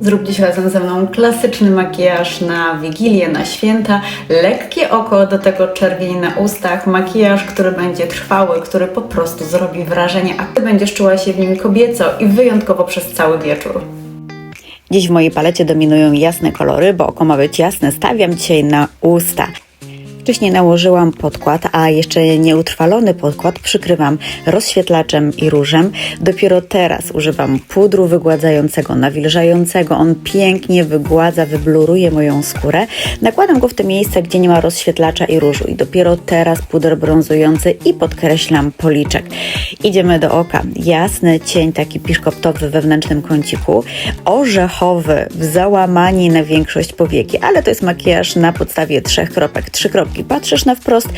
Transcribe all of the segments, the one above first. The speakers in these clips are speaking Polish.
Zrób dziś razem ze mną klasyczny makijaż na Wigilię, na święta, lekkie oko, do tego czerwień na ustach, makijaż, który będzie trwały, który po prostu zrobi wrażenie, a Ty będziesz czuła się w nim kobieco i wyjątkowo przez cały wieczór. Dziś w mojej palecie dominują jasne kolory, bo oko ma być jasne. Stawiam dzisiaj na usta. Wcześniej nałożyłam podkład, a jeszcze nieutrwalony podkład przykrywam rozświetlaczem i różem. Dopiero teraz używam pudru wygładzającego, nawilżającego. On pięknie wygładza, wybluruje moją skórę. Nakładam go w te miejsca, gdzie nie ma rozświetlacza i różu. I dopiero teraz puder brązujący i podkreślam policzek. Idziemy do oka. Jasny cień, taki piszkoptowy w wewnętrznym kąciku. Orzechowy w załamanie na większość powieki, ale to jest makijaż na podstawie trzech kropek. Trzy kropki patrzysz na wprost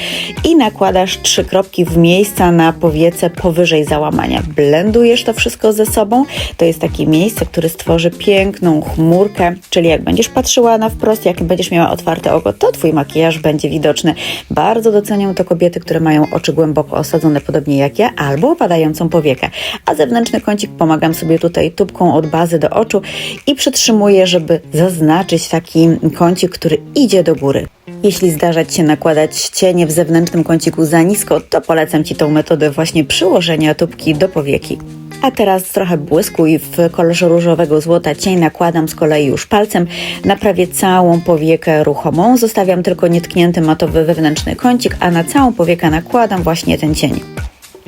i nakładasz trzy kropki w miejsca na powiece powyżej załamania. Blendujesz to wszystko ze sobą. To jest takie miejsce, które stworzy piękną chmurkę, czyli jak będziesz patrzyła na wprost, jak będziesz miała otwarte oko, to Twój makijaż będzie widoczny. Bardzo doceniam to kobiety, które mają oczy głęboko osadzone, podobnie jak ja, albo opadającą powiekę. A zewnętrzny kącik pomagam sobie tutaj tubką od bazy do oczu i przytrzymuję, żeby zaznaczyć taki kącik, który idzie do góry. Jeśli zdarza Ci się nakładać cienie w zewnętrznym kąciku za nisko, to polecam Ci tą metodę właśnie przyłożenia tubki do powieki. A teraz trochę błysku i w kolorze różowego złota cień nakładam z kolei już palcem na prawie całą powiekę ruchomą. Zostawiam tylko nietknięty matowy wewnętrzny kącik, a na całą powiekę nakładam właśnie ten cień.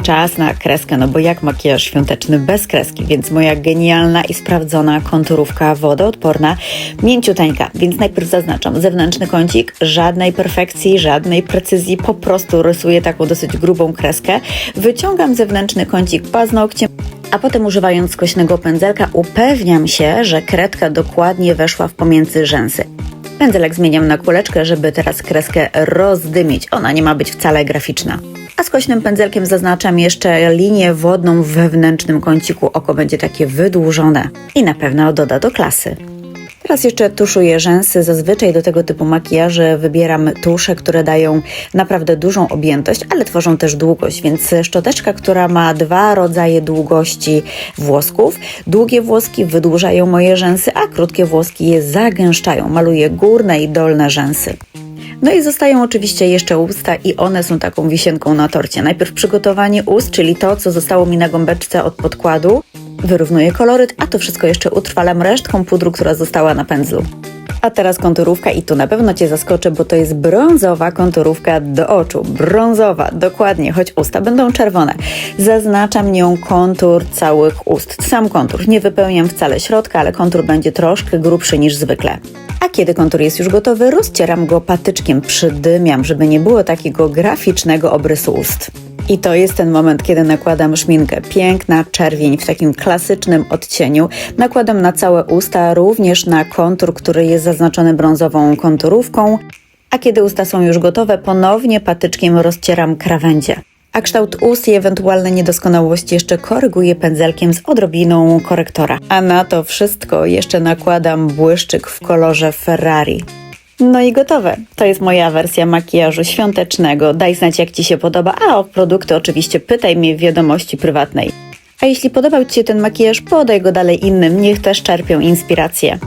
Czas na kreskę, no bo jak makijaż świąteczny bez kreski, więc moja genialna i sprawdzona konturówka wodoodporna, mięciuteńka, więc najpierw zaznaczam zewnętrzny kącik, żadnej perfekcji, żadnej precyzji, po prostu rysuję taką dosyć grubą kreskę, wyciągam zewnętrzny kącik paznokciem, a potem używając skośnego pędzelka upewniam się, że kredka dokładnie weszła w pomiędzy rzęsy. Pędzelek zmieniam na kuleczkę, żeby teraz kreskę rozdymić. Ona nie ma być wcale graficzna. A skośnym pędzelkiem zaznaczam jeszcze linię wodną w wewnętrznym kąciku. Oko będzie takie wydłużone i na pewno doda do klasy. Teraz jeszcze tuszuję rzęsy. Zazwyczaj do tego typu makijaży wybieram tusze, które dają naprawdę dużą objętość, ale tworzą też długość, więc szczoteczka, która ma dwa rodzaje długości włosków. Długie włoski wydłużają moje rzęsy, a krótkie włoski je zagęszczają. Maluję górne i dolne rzęsy. No i zostają oczywiście jeszcze usta i one są taką wisienką na torcie. Najpierw przygotowanie ust, czyli to, co zostało mi na gąbeczce od podkładu. Wyrównuję koloryt, a to wszystko jeszcze utrwalam resztką pudru, która została na pędzlu. A teraz konturówka i tu na pewno Cię zaskoczę, bo to jest brązowa konturówka do oczu. Brązowa, dokładnie, choć usta będą czerwone. Zaznaczam nią kontur całych ust. Sam kontur. Nie wypełniam wcale środka, ale kontur będzie troszkę grubszy niż zwykle. A kiedy kontur jest już gotowy, rozcieram go patyczkiem, przydymiam, żeby nie było takiego graficznego obrysu ust. I to jest ten moment, kiedy nakładam szminkę. Piękna czerwień w takim klasycznym odcieniu. Nakładam na całe usta, również na kontur, który jest zaznaczony brązową konturówką. A kiedy usta są już gotowe, ponownie patyczkiem rozcieram krawędzie. A kształt ust i ewentualne niedoskonałości jeszcze koryguję pędzelkiem z odrobiną korektora. A na to wszystko jeszcze nakładam błyszczyk w kolorze Ferrari. No i gotowe. To jest moja wersja makijażu świątecznego. Daj znać, jak Ci się podoba, a o produkty oczywiście pytaj mnie w wiadomości prywatnej. A jeśli podobał Ci się ten makijaż, podaj go dalej innym, niech też czerpią inspirację.